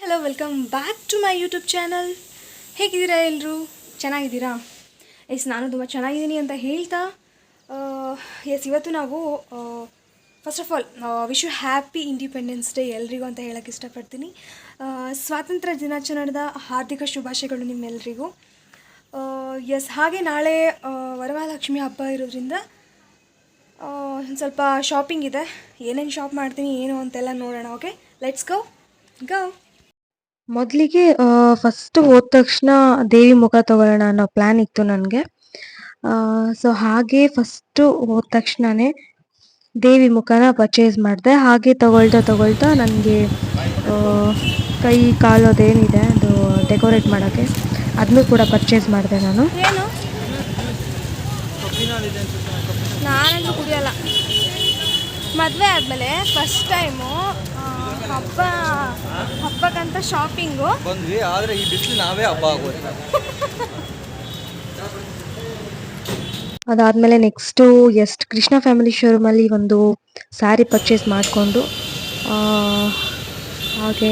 Hello welcome back to my YouTube channel ಹೇಗಿದ್ದೀರಾ ಎಲ್ಲರೂ ಚೆನ್ನಾಗಿದ್ದೀರಾ? ಎಸ್ ನಾನು ತುಂಬ ಚೆನ್ನಾಗಿದ್ದೀನಿ ಅಂತ ಹೇಳ್ತಾ ಎಸ್ ಇವತ್ತು ನಾವು first of all wish you happy Independence Day ಎಲ್ರಿಗೂ ಅಂತ ಹೇಳೋಕ್ಕೆ ಇಷ್ಟಪಡ್ತೀನಿ. ಸ್ವಾತಂತ್ರ್ಯ ದಿನಾಚರಣೆದ ಹಾರ್ದಿಕ ಶುಭಾಶಯಗಳು ನಿಮ್ಮೆಲ್ಲರಿಗೂ ಎಸ್ ಹಾಗೆ ನಾಳೆ ವರಮಹಾಲಕ್ಷ್ಮಿ ಹಬ್ಬ ಇರೋದ್ರಿಂದ ಸ್ವಲ್ಪ ಶಾಪಿಂಗ್ ಇದೆ. ಏನೇನು ಶಾಪ್ ಮಾಡ್ತೀನಿ ಏನು ಅಂತೆಲ್ಲ ನೋಡೋಣ ಓಕೆ ಲೆಟ್ಸ್ ಗೋ ಗೋ ಮೊದಲಿಗೆ ಫಸ್ಟ್ ಹೋದ ತಕ್ಷಣ ದೇವಿ ಮುಖ ತಗೊಳ್ಳೋಣ ಅನ್ನೋ ಪ್ಲ್ಯಾನ್ ಇತ್ತು ನನಗೆ. ಸೊ ಹಾಗೆ ಫಸ್ಟು ಹೋದ ತಕ್ಷಣನೇ ದೇವಿ ಮುಖನ ಪರ್ಚೇಸ್ ಮಾಡಿದೆ. ಹಾಗೆ ತಗೊಳ್ತಾ ತಗೊಳ್ತಾ ನನಗೆ ಕೈ ಕಾಲು ಅದೇನಿದೆ ಅದು ಡೆಕೋರೇಟ್ ಮಾಡೋಕ್ಕೆ ಅದನ್ನು ಕೂಡ ಪರ್ಚೇಸ್ ಮಾಡಿದೆ ನಾನು. ಏನು? ನಾನಂತೂ ಕುಡಿಯೋಲ್ಲ. ಮದುವೆ ಆದಮೇಲೆ ಫಸ್ಟ್ ಟೈಮು ಹಬ್ಬ ಹಬ್ಬಕ್ಕಂತ ಶಾಪಿಂಗು ಬಂದ್ವಿ ಆದರೆ ಈ ಬಿಸಿಲು ನಾವೇ ಹಬ್ಬ ಆಗೋದು. ಅದಾದಮೇಲೆ ನೆಕ್ಸ್ಟು ಎಷ್ಟು ಕೃಷ್ಣ ಫ್ಯಾಮಿಲಿ ಶೋರೂಮಲ್ಲಿ ಒಂದು ಸ್ಯಾರಿ ಪರ್ಚೇಸ್ ಮಾಡಿಕೊಂಡು ಹಾಗೆ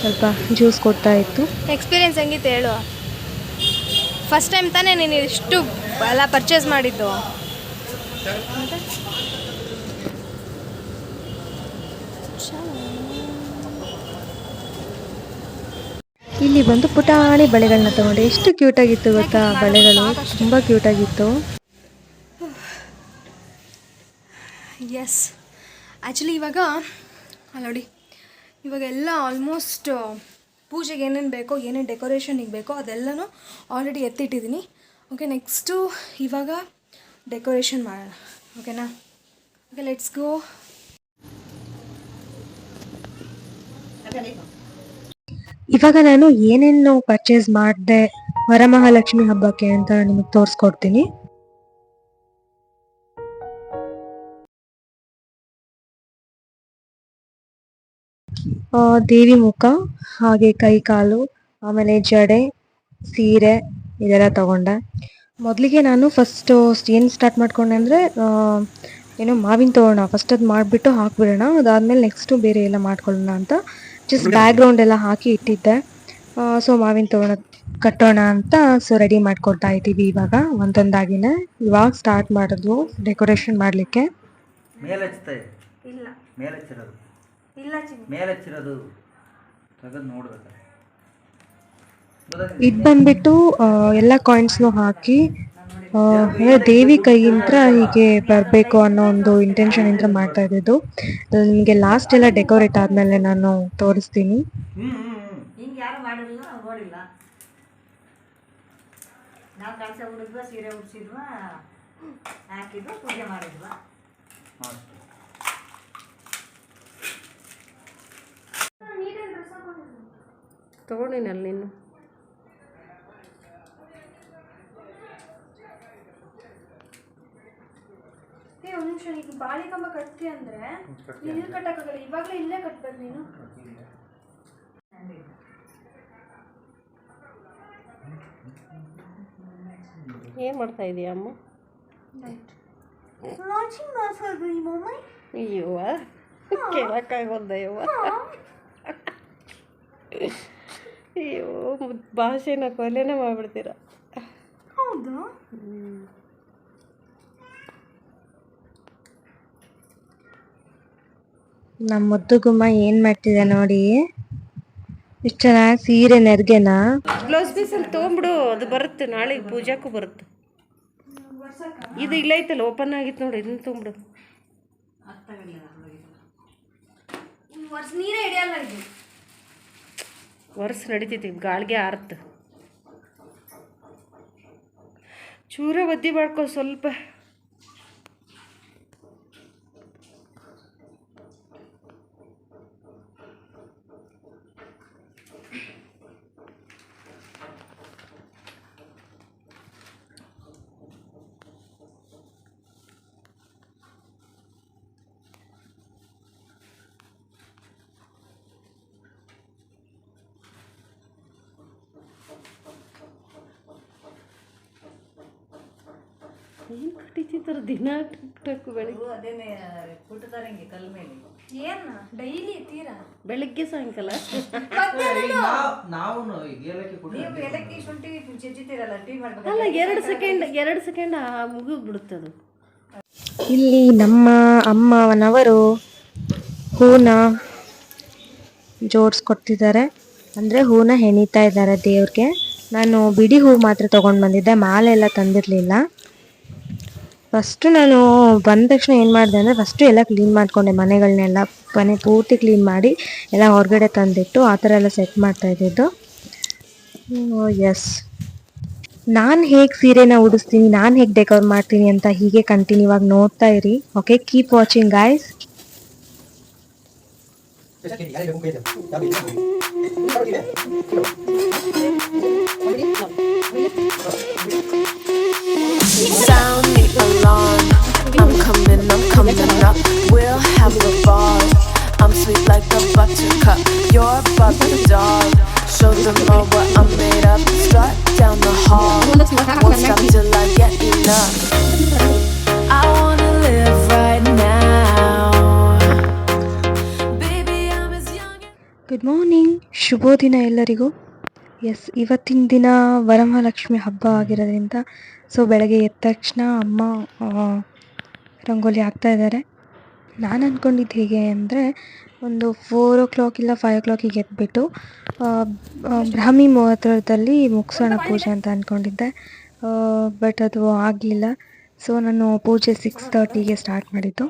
ಸ್ವಲ್ಪ ಜ್ಯೂಸ್ ಕೊಡ್ತಾ ಇತ್ತು. ಎಕ್ಸ್ಪೀರಿಯನ್ಸ್ ಹೆಂಗಿತ್ತು ಹೇಳು? ಫಸ್ಟ್ ಟೈಮ್ ತಾನೇ ನೀನು ಇಷ್ಟು ಎಲ್ಲ ಪರ್ಚೇಸ್ ಮಾಡಿದ್ದು? ಇಲ್ಲಿ ಬಂದು ಪುಟಾಣಿ ಬಳೆಗಳನ್ನ ತಗೊಂಡೆ. ಎಷ್ಟು ಕ್ಯೂಟ್ ಆಗಿತ್ತು ಗೊತ್ತಾ? ಬಳೆಗಳು ತುಂಬ ಕ್ಯೂಟ್ ಆಗಿತ್ತು. ಎಸ್ ಆ್ಯಕ್ಚುಲಿ ಇವಾಗ ನೋಡಿ. ಇವಾಗ ಎಲ್ಲ ಆಲ್ಮೋಸ್ಟ್ ಪೂಜೆಗೆ ಏನೇನು ಬೇಕೋ, ಏನೇನು ಡೆಕೋರೇಷನಿಗೆ ಬೇಕೋ ಅದೆಲ್ಲನೂ ಆಲ್ರೆಡಿ ಎತ್ತಿಟ್ಟಿದ್ದೀನಿ ಓಕೆ ನೆಕ್ಸ್ಟು ಇವಾಗ ಡೆಕೋರೇಷನ್ ಮಾಡೋಣ ಓಕೆನಾ? ಓಕೆ ಲೆಟ್ಸ್ ಗೋ ಇವಾಗ ನಾನು ಏನೇನು ಪರ್ಚೇಸ್ ಮಾಡಿದೆ ವರಮಹಾಲಕ್ಷ್ಮಿ ಹಬ್ಬಕ್ಕೆ ಅಂತ ನಿಮಗೆ ತೋರಿಸ್ಕೊಡ್ತೀನಿ. ದೇವಿ ಮುಖ, ಹಾಗೆ ಕೈ ಕಾಲು, ಆಮೇಲೆ ಜಡೆ, ಸೀರೆ ಇದೆಲ್ಲ ತಗೊಂಡೆ. ಮೊದಲಿಗೆ ನಾನು ಫಸ್ಟ್ ಏನು ಸ್ಟಾರ್ಟ್ ಮಾಡ್ಕೊಂಡೆ ಅಂದರೆ ಏನೋ ಮಾವಿನ ತೊಗೊಳ್ಳೋಣ ಫಸ್ಟ್ ಅದು ಮಾಡಿಬಿಟ್ಟು ಹಾಕ್ಬಿಡೋಣ. ಅದಾದಮೇಲೆ ನೆಕ್ಸ್ಟು ಬೇರೆ ಎಲ್ಲ ಮಾಡ್ಕೊಳ್ಳೋಣ ಅಂತ. ಜಸ್ಟ್ ಬ್ಯಾಕ್ಗ್ರೌಂಡ್ ಎಲ್ಲ ಹಾಕಿ ಇಟ್ಟಿದ್ದೆ. ಸೊ ಮಾವಿನ ತೊಗೊಳ ಕಟ್ಟೋಣ ಅಂತ ಸೊ ರೆಡಿ ಮಾಡ್ಕೊಳ್ತಾ ಇದ್ದೀವಿ ಇವಾಗ. ಒಂದೊಂದಾಗಿನೇ. ಇವಾಗ ಸ್ಟಾರ್ಟ್ ಮಾಡಿದ್ವು ಡೆಕೋರೇಷನ್ ಮಾಡಲಿಕ್ಕೆ. ಮೇಲೆಚ್ತೆ ಇಲ್ಲ. ಮೇಲೆಚ್ಚಿರೋದು ಇಲ್ಲ ಚಿನ್ನ. ಮೇಲೆಚ್ಚಿರೋದು ತೆಗೆದು ನೋಡ್ಬೇಕು. ಇದು ಬಂದ್ಬಿಟ್ಟು ಎಲ್ಲ ಕಾಯಿನ್ಸ್ನು ಹಾಕಿ ದೇವಿ ಕೈಯಿಂದ ಹೀಗೆ ಬರಬೇಕು ಅನ್ನೋ ಒಂದು ಇಂಟೆನ್ಷನ್ ಇಂದ ಮಾಡ್ತಾ ಇದ್ದಿದ್ದು. ನಿಮಗೆ ಲಾಸ್ಟ್ ಎಲ್ಲ ಡೆಕೋರೇಟ್ ಆದ್ಮೇಲೆ ನಾನು ತೋರಿಸ್ತೀನಿ. ತಗೊಂಡಿನಲ್ಲಿ ಹ್ಮ್ ಹ್ಮ್ ಹಿಂಗೆ ಯಾರು ಮಾಡಿಲ್ಲ ನಾವು ನೋಡಿಲ್ಲ ನಾವು ಕಳಸ ಉಡಿದ್ವ ಸೀರೆ ಉಡ್ಸಿದ್ವ ಹಾಕಿದ್ವ ಪೂಜೆ ಮಾಡಿದ್ವ ಅಷ್ಟೇ. ತಗೊಂಡಿನಲ್ಲ ನೀನು ನಿಮಿಷ ಈಗ ಬಾಳಿಕಂಬ ಕಟ್ತಿ ಅಂದರೆ ಇಲ್ಲಿ ಕಟ್ಟಕ್ಕಾಗಲ್ಲ ಇವಾಗಲೇ ಇಲ್ಲೇ ಕಟ್ಬೇಕು ನೀನು. ಏನು ಮಾಡ್ತಾ ಇದೀಯ ಅಮ್ಮ? ಲಾಂಚಿಂಗ್ ಮಾಡ್ಸೋದು ನಿಮ್ಮ ಅಮ್ಮ? ಅಯ್ಯವ್ವ ಕೇಳಕ್ಕಾಗೋದ ಯವ್ವ. ಅಯ್ಯೋ ಭಾಷೆನ ಕೊಲೆನೇ ಮಾಡ್ಬಿಡ್ತೀರ. ಹೌದಾ? ನಮ್ಮ ಮುದ್ದುಗುಮ್ಮ ಏನ್ ಮಾಡ್ತಿದೆ ನೋಡಿ. ಎಷ್ಟು ಚೆನ್ನಾಗಿ ಸೀರೆ ನೆರ್ಗೆನ. ಬ್ಲೌಸ್ ಪೀಸಲ್ಲಿ ತೊಗೊಂಬಿಡು ಅದು ಬರುತ್ತೆ ನಾಳೆ ಪೂಜಾಕ್ಕೂ ಬರುತ್ತೆ. ಇದು ಇಲ್ಲ ಐತಲ್ಲ ಓಪನ್ ಆಗಿತ್ತು ನೋಡಿ, ಇದನ್ನ ತೊಗೊಂಬಿಡು ವರ್ಷ ನಡಿತೈತಿ, ಗಾಳಿಗೆ ಆರ್ತ. ಚೂರ ಒದ್ದಿ ಮಾಡ್ಕೊ, ಸ್ವಲ್ಪ. ಏನು ಕಟ್ಟಿತಿರ್ತಾರೆ ದಿನ ಟಕ್ ಟಕ್ ಬೆಳಿಗ್ಗೆ ಅದೇನೆ ಕುಟ್ತಾರೆ ಹಿಂಗೆ ಕಲ್ ಮೇಲೆ. ಏನ? ಡೈಲಿ ತೀರಾ? ಬೆಳಗ್ಗೆ ಸಾಯಂಕಾಲ? ನಾವು ಏಲಕ್ಕಿ ಕೊಟ್ಟು ನೀವು ಏಲಕ್ಕಿ ಶುಂಠಿ ಜಜ್ಜಿತೀರಲ್ಲ ಟೀ ಮಾಡ್ಬೇಕು. ಅಲ್ಲ ಎರಡು ಸೆಕೆಂಡ್ ಎರಡು ಸೆಕೆಂಡ್ ಮುಗಿದು ಬಿಡುತ್ತೆ ಅದು. ಇಲ್ಲಿ ನಮ್ಮ ಅಮ್ಮನವರು ಹೂನ ಜೋಡಿಸ್ಕೊಡ್ತಿದ್ದಾರೆ ಅಂದರೆ ಹೂನ ಹೆಣಿತಾ ಇದ್ದಾರೆ ದೇವ್ರಿಗೆ. ನಾನು ಬಿಡಿ ಹೂ ಮಾತ್ರ ತೊಗೊಂಡು ಬಂದಿದ್ದೆ ಮಾಲೆ ಎಲ್ಲ ತಂದಿರಲಿಲ್ಲ. ಫಸ್ಟು ನಾನು ಬಂದ ತಕ್ಷಣ ಏನು ಮಾಡಿದೆ ಅಂದರೆ ಫಸ್ಟು ಎಲ್ಲ ಕ್ಲೀನ್ ಮಾಡಿಕೊಂಡೆ ಮನೆಗಳನ್ನೆಲ್ಲ ಮನೆ ಪೂರ್ತಿ ಕ್ಲೀನ್ ಮಾಡಿ ಎಲ್ಲ ಹೊರಗಡೆ ತಂದಿಟ್ಟು ಆ ಥರ ಎಲ್ಲ ಸೆಟ್ ಮಾಡ್ತಾ ಇದ್ದಿದ್ದು. ಎಸ್ ನಾನು ಹೇಗೆ ಸೀರೆನ ಉಡಿಸ್ತೀನಿ, ನಾನು ಹೇಗೆ ಡೆಕೋರ್ ಮಾಡ್ತೀನಿ ಅಂತ ಹೀಗೆ ಕಂಟಿನ್ಯೂ ಆಗಿ ನೋಡ್ತಾ ಇರಿ. Okay keep watching guys Sound the lawn. I'm coming, I'm coming up. We'll have a ball. I'm sweet like a buttercup. You're bubbly dog. Show them all what I'm made of. Strut down the hall. Won't stop till I get enough. I wanna live right now. Baby, I'm as young. Good morning ಶುಭೋದಿನ ಎಲ್ಲರಿಗೂ yes ಇವತ್ತಿನ ದಿನ ವರಮಹಾಲಕ್ಷ್ಮಿ ಹಬ್ಬ ಆಗಿರೋದ್ರಿಂದ so ಬೆಳಗ್ಗೆ ಎದ್ದ ತಕ್ಷಣ ಅಮ್ಮ ರಂಗೋಲಿ ಹಾಕ್ತಾ ಇದ್ದಾರೆ. ನಾನು ಅಂದ್ಕೊಂಡಿದ್ದು ಹೇಗೆ ಅಂದರೆ, ಒಂದು ಫೋರ್ ಓ ಕ್ಲಾಕ್ ಇಲ್ಲ ಫೈವ್ ಓ ಕ್ಲಾಕಿಗೆ ಎದ್ದುಬಿಟ್ಟು ಬ್ರಾಹ್ಮಿ ಮುಹೂರ್ತದಲ್ಲಿ ಮುಗಿಸೋಣ ಪೂಜೆ ಅಂತ ಅಂದ್ಕೊಂಡಿದ್ದೆ ಬಟ್ ಅದು ಆಗಲಿಲ್ಲ. ಸೊ ನಾನು ಪೂಜೆ ಸಿಕ್ಸ್ ತರ್ಟಿಗೆ ಸ್ಟಾರ್ಟ್ ಮಾಡಿದ್ದು.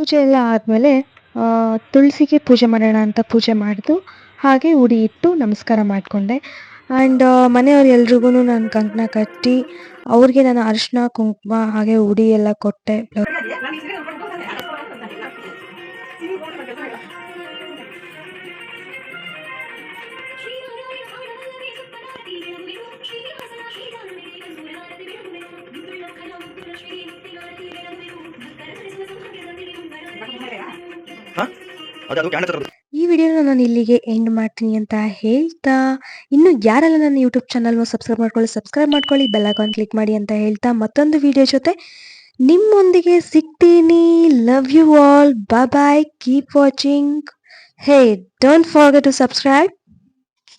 ಪೂಜೆ ಎಲ್ಲ ಆದಮೇಲೆ ತುಳಸಿಗೆ ಪೂಜೆ ಮಾಡೋಣ ಅಂತ ಪೂಜೆ ಮಾಡಿದ್ದು ಹಾಗೆ ಉಡಿ ಇಟ್ಟು ನಮಸ್ಕಾರ ಮಾಡಿಕೊಂಡೆ. ಆ್ಯಂಡ್ ಮನೆಯವ್ರು ಎಲ್ರಿಗೂ ನಾನು ಕಂಕಣ ಕಟ್ಟಿ, ಅವ್ರಿಗೆ ನಾನು ಅರಿಶಿನ ಕುಂಕುಮ, ಹಾಗೆ ಉಡಿ ಎಲ್ಲ ಕೊಟ್ಟೆ. ಈ ವಿಡಿಯೋನ ನಾನು ಇಲ್ಲಿಗೆ ಎಂಡ್ ಮಾಡ್ತೀನಿ ಅಂತ ಹೇಳ್ತಾ. ಇನ್ನು ಯಾರೆಲ್ಲ ನನ್ನ ಯೂಟ್ಯೂಬ್ ಚಾನಲ್ ಸಬ್ಸ್ಕ್ರೈಬ್ ಮಾಡ್ಕೊಳ್ಳಿ ಸಬ್ಸ್ಕ್ರೈಬ್ ಮಾಡ್ಕೊಳ್ಳಿ ಬೆಲ್ ಐಕಾನ್ ಕ್ಲಿಕ್ ಮಾಡಿ ಅಂತ ಹೇಳ್ತಾ ಮತ್ತೊಂದು ವಿಡಿಯೋ ಜೊತೆ ನಿಮ್ಮೊಂದಿಗೆ ಸಿಗ್ತೀನಿ. Love you all bye keep watching hey don't forget to subscribe